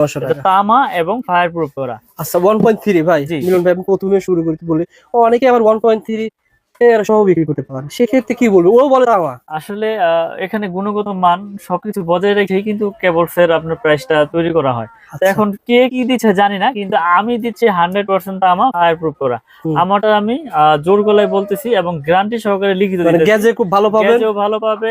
নশো এটা টাকা তামা এবং ফায়ার প্রুফ করা। আচ্ছা ওয়ান পয়েন্ট থ্রি ভাই মিলন ভাই আমি প্রথমে শুরু করতে বলি। অনেকে আবার ওয়ান পয়েন্ট থ্রি সহ বিক্রি করতে পারে সেক্ষেত্রে কি বলব? ও বলে তামা। আসলে এখানে গুণগত মান সবকিছু বজায় রেখেই কিন্তু কেবলস এর আপনার প্রাইসটা তৈরি করা হয়। আচ্ছা, এখন কে কি দিচ্ছে জানি না কিন্তু আমি দিচ্ছি হান্ড্রেড পার্সেন্ট তামা ফায়ার প্রুফ করা। আমারটা আমি জোর গলায় বলতেছি এবং গ্যারান্টি সহকারে লিখিত মানে গ্যাজে খুব ভালো গ্যাজও ভালো পাবে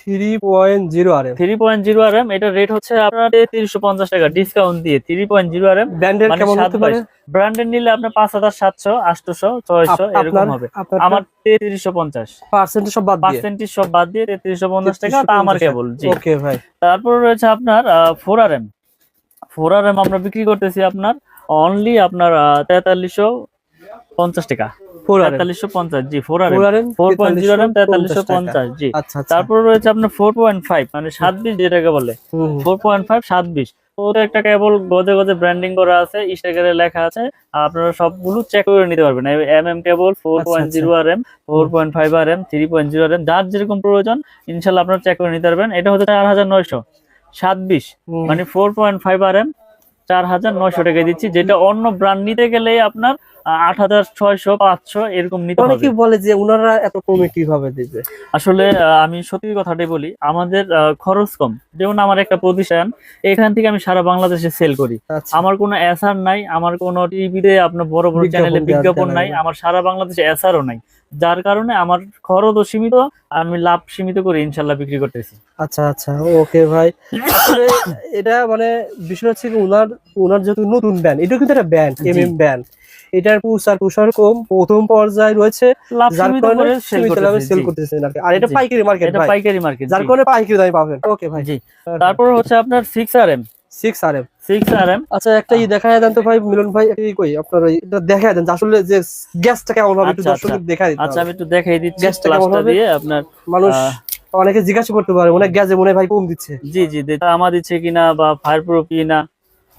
three point zero R three point zero R M এটা রেট হচ্ছে আপনার তিনশো পঞ্চাশ টাকা ডিসকাউন্ট দিয়ে three point zero R M ব্র্যান্ডের কেমন সাত হতে পারে? ব্র্যান্ডের নিলে আপনার পাঁচ হাজার সাতশো আটশোশো ছয়শো এরকম হবে। আমার তেত্রিশশো পঞ্চাশ। সব বাদ দিয়ে? পার্সেন্টেজ সব বাদ দিয়ে তেত্রিশশো পঞ্চাশ টাকা তা আমার কেবল ওকে ভাই। তারপর রয়েছে আপনার four R M four R M আমরা বিক্রি করতেছি আপনার অনলি আপনার তেতাল্লিশশো পঞ্চাশ টাকা। তেতাল্লিশশো পঞ্চাশ জি four four R M four point zero R তেতাল্লিশশো পঞ্চাশ জি। আচ্ছা আচ্ছা। রয়েছে আপনার ফোর পয়েন্ট ফাইভ মানে সাত বিশ যেটাকে বলে। ফোর পয়েন্ট ফাইভ সাত বিশ। একটা কেবল গজে গজে ব্র্যান্ডিং করা আছে স্টিকারে লেখা আছে। আপনারা সবগুলো চেক করে নিতে পারবেন। M M cable four point zero R M four point five R M three point zero R M যার যেরকম প্রয়োজন ইনশাল্লাহ আপনারা চেক করে নিতে পারবেন। এটা হচ্ছে চার হাজার নয়শো সাত বিশ। মানে four point five R M চার হাজার নয়শো টাকা দিচ্ছি যেটা অন্য ব্র্যান্ড নিতে গেলে আপনার আট হাজার ছয়শো পাঁচশো এরকম নিতে হবে। অনেকে বলে যে ওনারা এত কমে কীভাবে দিবে? আসলে আহ, আমি সত্যি কথাটাই বলি আমাদের খরচ কম। যেমন আমার একটা প্রতিষ্ঠান এখান থেকে আমি সারা বাংলাদেশে সেল করি। আচ্ছা। আমার কোনো এসআর নাই আমার কোনো টিভিতে আপনার বড় বড় চ্যানেলে বিজ্ঞাপন নাই। আমার সারা বাংলাদেশে এসআরও নাই। যার কারণে আমার খরচও সীমিত আমি লাভ সীমিত করে ইনশাল্লাহ বিক্রি করতেছি। আচ্ছা আচ্ছা ওকে ভাই। এটা মানে বিষয় হচ্ছে কি উনার উনার যেহেতু নতুন ব্যান্ড এটা কিন্তু একটা ব্যান্ড। এম এম ব্যান্ড এটার প্রচার প্রসার কম প্রথম পর্যায়ে রয়েছে যার কারণে করে সেল। করতেছেন আর। আর এটা পাইকারি মার্কেট এটা পাইকারি মার্কেট যার কারণে পাইকারি দামে পাবেন। ওকে ভাই। জি। তারপর হচ্ছে আপনার six R M six R M six R M আচ্ছা একটা ই দেখা দেন তো ভাই মিলন ভাই এই কই? আপনার এটা দেখা দেন আসলে যে গ্যাসটা কেমন হবে একটু আচ্ছা, দর্শক দেখা দিতে আচ্ছা আমি একটু দেখাই দিচ্ছি গ্যাসটা কেমন হবে? দিয়ে আপনার মানুষ অনেকে জিজ্ঞাসা করতে পারে অনেক গ্যাসে মনে হয় ভাই কম দিচ্ছে। জি জি তামা দিচ্ছে কিনা বা ফায়ার প্রুফ কিনা?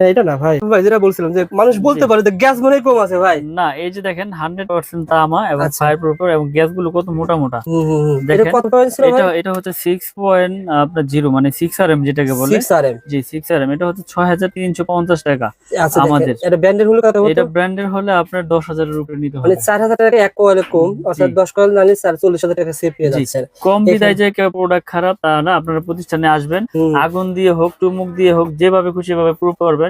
এটা না ভাই। ভাই যেটা বলছিলাম যে মানুষ বলতে পারে যে গ্যাস মনে কম আছে ভাই। না এই যে দেখেন হান্ড্রেড পার্সেন্ট তামা এবং আচ্ছা। এবং গ্যাসগুলো কত মোটা মোটা। এটা দেখেন, এটা এটা হচ্ছে আপনার মানে যেটাকে বলে। জি এটা হচ্ছে ছয় হাজার তিনশো পঞ্চাশ টাকা আচ্ছা আমাদের। এটা ব্র্যান্ডের হলো কত এটা ব্র্যান্ডের হলে আপনার দশ হাজারের উপরে নিতে মানে হবে চার হাজার টাকা এক কয়েলে কম অর্থাৎ জি। দশ কয়েল নালে টাকা সেভ পেয়ে জি। যাচ্ছে কম বিদায় যে প্রোডাক্ট খারাপ তা না আপনারা প্রতিষ্ঠানে আসবেন। আগুন দিয়ে হোক টুমুক দিয়ে হোক যেভাবে খুশি ভাবে প্রুফ করবেন।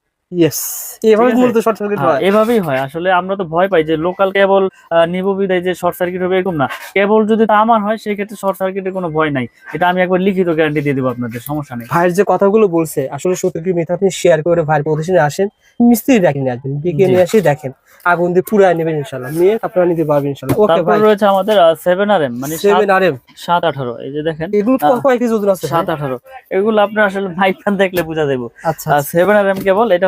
ইয়েস এভাবে মূলত শর্ট সার্কিট হ্যাঁ, এভাবেই আসলে আমরা তো ভয় পাই যে লোকাল কেবল নিব বিদায় যে শর্ট সার্কিট হবে এরকম না। কেবল যদি তামার হয় সেই ক্ষেত্রে শর্ট সার্কিটের কোনো ভয় নাই। এটা আমি একবার লিখিত গ্যারান্টি দিয়ে দেবো আপনাদের সমস্যা নেই। ভাইয়ের যে কথাগুলো বলছে আসলে সত্যি মিথ্যা আপনি শেয়ার করে ভাইয়ের প্রতিষ্ঠানে আসেন? মিস্ত্রি দেখে নিয়ে আসবেন বিকে নিয়ে এসে দেখেন। আগুন দিয়ে পুরাই নেবেন ইনশাল্লাহ নিয়ে আপনারা নিতে পারবেন ওকে ভাই। রয়েছে আমাদের মানে সেভেন আর এম সাত আঠারো এই যে দেখেন। এগুলো তো আহ, ওজন আছে সাত আঠারো। এগুলো আপনার আসলে মাইকখান দেখলে বোঝা যাবে আচ্ছা সেভেন আর কেবল এটা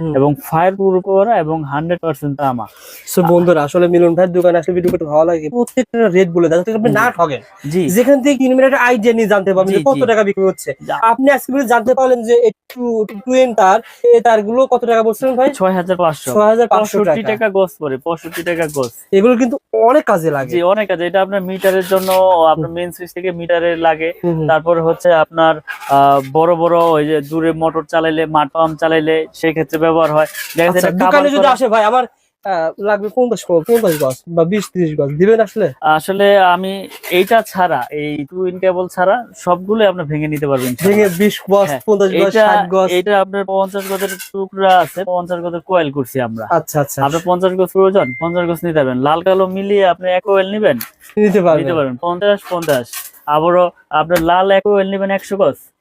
এবং ফায়ার প্রুফ করা এবং হান্ড্রেড পার্সেন্ট তামা। So বন্ধুরা আসলে মিলন ভাইয়ের দোকানে আসলে ভিডিও করতে ভালো লাগে। প্রত্যেকটা রেট বলে যাতে আপনি না ঠকেন জি। যেখান থেকে কিনবেন একটা আইডিয়া নিয়ে জানতে পারবেন কত টাকা বিক্রি হচ্ছে। আপনি আজকে জানতে পারলেন যে একটু টুয়েন তার এই তারগুলো কত টাকা বলছিলেন ভাই? ছয় হাজার পাঁচশো। ছয় হাজার পাঁচশো টাকা। গোস পরে পঁয়ষট্টি টাকা গোস। এগুলো কিন্তু অনেক কাজে লাগে। জি অনেক কাজে। এটা আপনার মিটারের জন্য আপনার মেন সুইচ থেকে মিটারের লাগে। তারপরে হচ্ছে আপনার আহ, বড় বড় ওই যে দূরে মোটর চালাইলে মাঠ পাম্প চালাইলে সেই ক্ষেত্রে ব্যবহার হয়। আচ্ছা, দোকানে যদি আসে ভাই আমার লাগবে পঞ্চাশ পঞ্চাশ গজ বা বিশ ত্রিশ গজ দিবেন আসলে? আসলে আমি এইটা ছাড়া এই টু ইন কেবল ছাড়া সবগুলো আপনি ভেঙে নিতে পারবেন ভেঙে বিশ গজ হ্যাঁ, পঞ্চাশ গজ ষাট গজ। এইটা আপনার পঞ্চাশ গজের টুকরা আছে পঞ্চাশ গজের কোয়েল করছি আমরা। আচ্ছা আচ্ছা। আপনার পঞ্চাশ গজ প্রয়োজন পঞ্চাশ গজ নিতে পারবেন। লাল কালো মিলিয়ে আপনি এক কোয়েল নিবেন। নিতে নিতে পারবেন পারবেন পঞ্চাশ পঞ্চাশ। আবারও আপনার লাল এক কোয়েল নিবেন একশো গজ।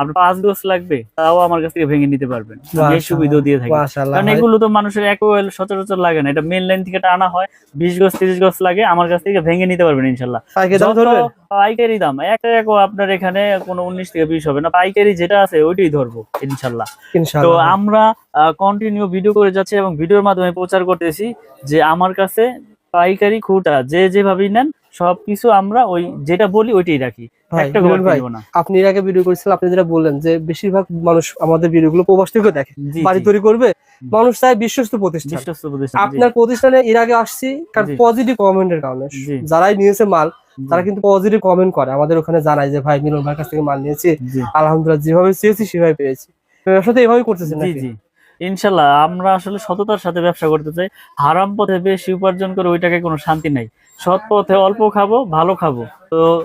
আপনার পাঁচ লাগবে তাও আমার কাছ থেকে ভেঙে নিতে পারবেন। এই সুবিধাও দিয়ে থাকি। মাশাআল্লাহ কারণ এগুলো তো মানুষের এক ওয়েল সচরাচর লাগে না। এটা মেন লাইন থেকে টানা হয় বিশ তিরিশ লাগে আমার কাছ থেকে ভেঙে নিতে পারবেন ইনশাল্লাহ পাইকারি দাম এক এক আপনার এখানে কোনো উনিশ থেকে বিশ হবে না। পাইকারি যেটা আছে ওইটাই ধরবো ইনশাল্লাহ তো আমরা কন্টিনিউ ভিডিও করে যাচ্ছি এবং ভিডিওর মাধ্যমে প্রচার করতেছি যে আমার কাছে পাইকারি খুঁটা যে যেভাবেই নেন সবকিছু আমরা ওই যেটা বলি ওইটাই রাখি। একটা না। আপনি এর আগে ভিডিও করেছিলেন আপনি যেটা বললেন যে বেশিরভাগ মানুষ আমাদের ভিডিও গুলো প্রবাস থেকে দেখে। বাড়ি তৈরি করবে মানুষ চায় বিশ্বস্ত প্রতিষ্ঠান। আপনার প্রতিষ্ঠানে এর আগে আসছি কারণ। পজিটিভ কমেন্টের কারণে। যারাই নিয়েছে মাল তারা কিন্তু পজিটিভ কমেন্ট করে। আমাদের ওখানে জানায় যে ভাই মিলন ভাইয়ের কাছ থেকে মাল নিয়েছি। আলহামদুলিল্লাহ যেভাবে চেয়েছি সেভাবে পেয়েছি। ব্যবসা তো এভাবেই করতেছেন জি জি। ইনশাল্লাহ আমরা আসলে সততার সাথে ব্যবসা করতে চাই। হারাম পথে বেশি উপার্জন করে ওইটাকে কোনো শান্তি নাই। সৎ পথে অল্প খাব, ভালো খাব। তো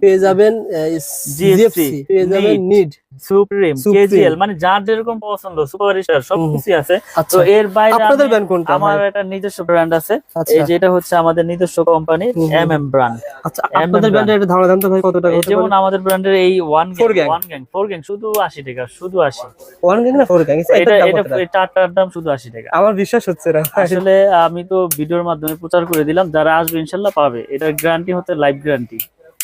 পেয়ে যাবেন জিএফসি পেয়ে যাবেন নিড সুপ্রিম কেজিএল মানে যার যেরকম পছন্দ সুপার সবকিছু আছে। তো আচ্ছা এর বাইরে আপনাদের আমি- কোনটা আমার একটা নিজস্ব ব্র্যান্ড আছে। আচ্ছা। এই যেটা হচ্ছে আমাদের নিজস্ব ব্র্যান্ড আচ্ছা আপনাদের ব্যান্ডের একটা ধারণা দাম তো ভাই কত টাকা যেমন আমাদের ব্র্যান্ডের এই one gang one gang four gang শুধু টাকা শুধু আশি। ওয়ান গ্যাং না ফোর গ্যাং এটা দাম শুধু আশি টাকা। আমার বিশ্বাস হচ্ছে না। আসলে আমি তো ভিডিওর মাধ্যমে প্রচার করে দিলাম যারা আসবে ইনশাল্লাহ পাবে। এটা গ্যারান্টি হচ্ছে লাইফ গ্যারান্টি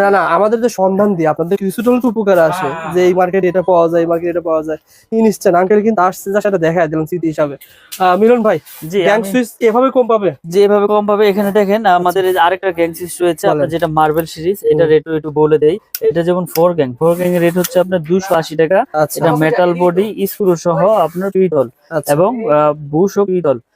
না না আমাদের যে সন্ধান দিই আপনাদের কিছুটা উপকার আসে হ্যাঁ। যে এই মার্কেটে এটা পাওয়া যায় মার্কেটে এটা পাওয়া যায়। ইনস্ট্যান্ট আঙ্কেল কিন্তু আসছে যা সেটা দেখায় দিলাম স্মৃতি হিসাবে। আহ, মিলন ভাই জি গ্যাং সুইচ এভাবে কম পাবে? যে এভাবে কম পাবে। এখানে দেখেন আমাদের এই আরেকটা গ্যাং রয়েছে। আপনার যেটা মার্বেল সিরিজ এটা। রেট একটু বলে দেই। এটা যেমন ফোর গ্যাং ফোর গ্যাং এর রেট হচ্ছে আপনার দুশো আশি টাকা। এটা মেটাল বডি স্ক্রু সহ আপনার পিতল আচ্ছা। এবং বুশ ও পিতল তো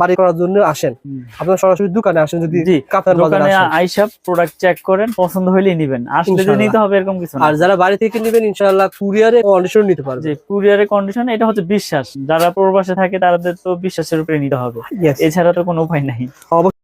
বাড়ি করার জন্য আসেন। আপনার সরাসরি দোকানে আসেন যদি কাতার দোকানে আইসা প্রোডাক্ট চেক করেন পছন্দ হইলে নিবেন। আসলে যে নিতে হবে এরকম কিছু আর যারা বাড়ি থেকে নেবেন ইনশাআল্লাহ কুরিয়ারে কন্ডিশন নিতে পারবে যে কুরিয়ারে কন্ডিশন এটা হচ্ছে বিশ্বাস। যারা প্রবাসে থাকে তাদের তো বিশ্বাসের উপরে নিতে হবে। এছাড়া তো কোনো উপায় নাই।